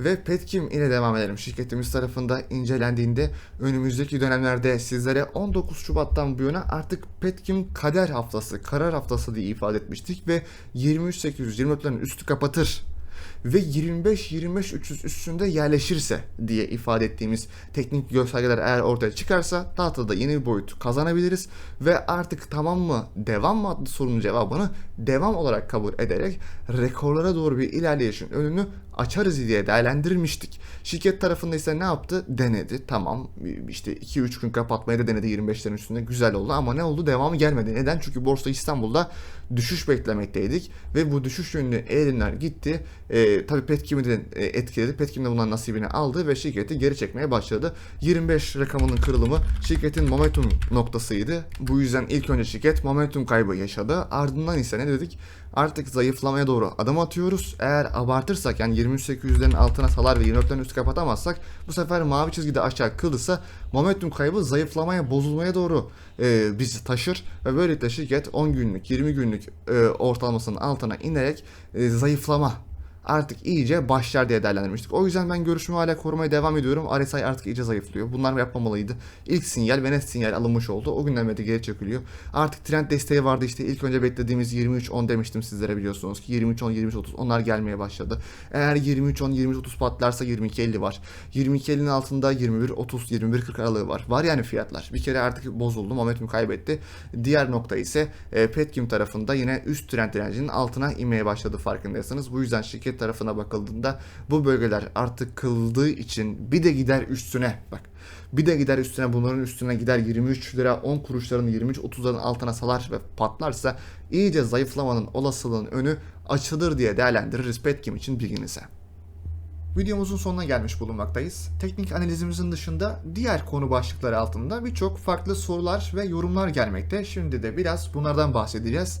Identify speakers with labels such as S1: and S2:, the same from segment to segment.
S1: Ve Petkim ile devam edelim. Şirketimiz tarafında incelendiğinde önümüzdeki dönemlerde sizlere 19 Şubat'tan bu yana artık Petkim kader haftası, karar haftası diye ifade etmiştik ve 23.824'lerin üstü kapatır ve 25-25-300 üstünde yerleşirse diye ifade ettiğimiz teknik göstergeler eğer ortaya çıkarsa tahtada yeni bir boyut kazanabiliriz ve artık tamam mı devam mı adlı sorunun cevabını devam olarak kabul ederek rekorlara doğru bir ilerleyişin önünü açarız diye değerlendirmiştik. Şirket tarafında ise ne yaptı? Denedi. Tamam işte 2-3 gün kapatmayı da denedi 25'lerin üstünde. Güzel oldu ama ne oldu? Devamı gelmedi. Neden? Çünkü Borsa İstanbul'da düşüş beklemekteydik ve bu düşüş yönlü eğilimler gitti. E, tabii Petkim'i de e, etkiledi. Petkim de bundan nasibini aldı ve şirketi geri çekmeye başladı. 25 rakamının kırılımı şirketin momentum noktasıydı. Bu yüzden ilk önce şirket momentum kaybı yaşadı. Ardından ise ne dedik? Artık zayıflamaya doğru adım atıyoruz. Eğer abartırsak yani 23.800'lerin altına salar ve 24'lerin üstü kapatamazsak bu sefer mavi çizgide aşağı kılırsa momentum kaybı zayıflamaya, bozulmaya doğru e, bizi taşır ve böylelikle şirket 10 günlük, 20 günlük e, ortalamasının altına inerek e, zayıflama artık iyice başlar diye değerlendirmiştik. O yüzden ben görüşümü hala korumaya devam ediyorum. RSI artık iyice zayıflıyor. Bunlar yapmamalıydı. İlk sinyal ve net sinyal alınmış oldu. O günden beri geri çekiliyor. Artık trend desteği vardı işte ilk önce beklediğimiz 23-10 demiştim sizlere biliyorsunuz ki 23-10-23-30 onlar gelmeye başladı. Eğer 23-10-23-30 patlarsa 22-50 var. 22-50'nin altında 21-30 21-40 aralığı var. Var yani fiyatlar. Bir kere artık bozuldu. Momentum kaybetti. Diğer nokta ise e, Petkim tarafında yine üst trend direncinin altına inmeye başladı farkındaysanız. Bu yüzden şirket tarafına bakıldığında bu bölgeler artık kıldığı için bir de gider üstüne bak bir de gider üstüne bunların üstüne gider 23 lira 10 kuruşların 23-30'ların altına salar ve patlarsa iyice zayıflamanın olasılığın önü açılır diye değerlendiririz Petkim için bilginize. Videomuzun sonuna gelmiş bulunmaktayız. Teknik analizimizin dışında diğer konu başlıkları altında birçok farklı sorular ve yorumlar gelmekte. Şimdi de biraz bunlardan bahsedeceğiz.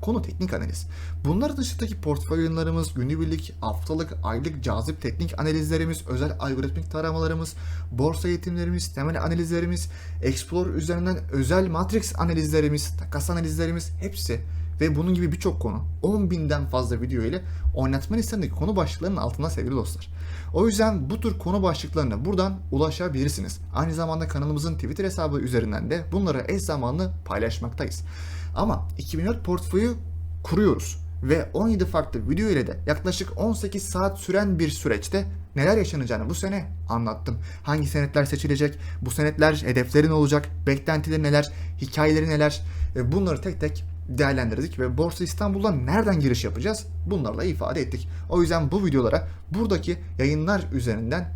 S1: Konu teknik analiz. Bunlar dışındaki portföy yayınlarımız, günübirlik, haftalık, aylık cazip teknik analizlerimiz, özel algoritmik taramalarımız, borsa eğitimlerimiz, temel analizlerimiz, Explorer üzerinden özel matrix analizlerimiz, takas analizlerimiz hepsi ve bunun gibi birçok konu 10.000'den fazla video ile oynatma listemdeki konu başlıklarının altında sevgili dostlar. O yüzden bu tür konu başlıklarına buradan ulaşabilirsiniz. Aynı zamanda kanalımızın Twitter hesabı üzerinden de bunları eş zamanlı paylaşmaktayız. Ama 2004 portföyü kuruyoruz ve 17 farklı video ile de yaklaşık 18 saat süren bir süreçte neler yaşanacağını bu sene anlattım. Hangi senetler seçilecek, bu senetler hedefleri ne olacak, beklentileri neler, hikayeleri neler e, bunları tek tek değerlendirdik ve Borsa İstanbul'a nereden giriş yapacağız bunlarla ifade ettik. O yüzden bu videolara buradaki yayınlar üzerinden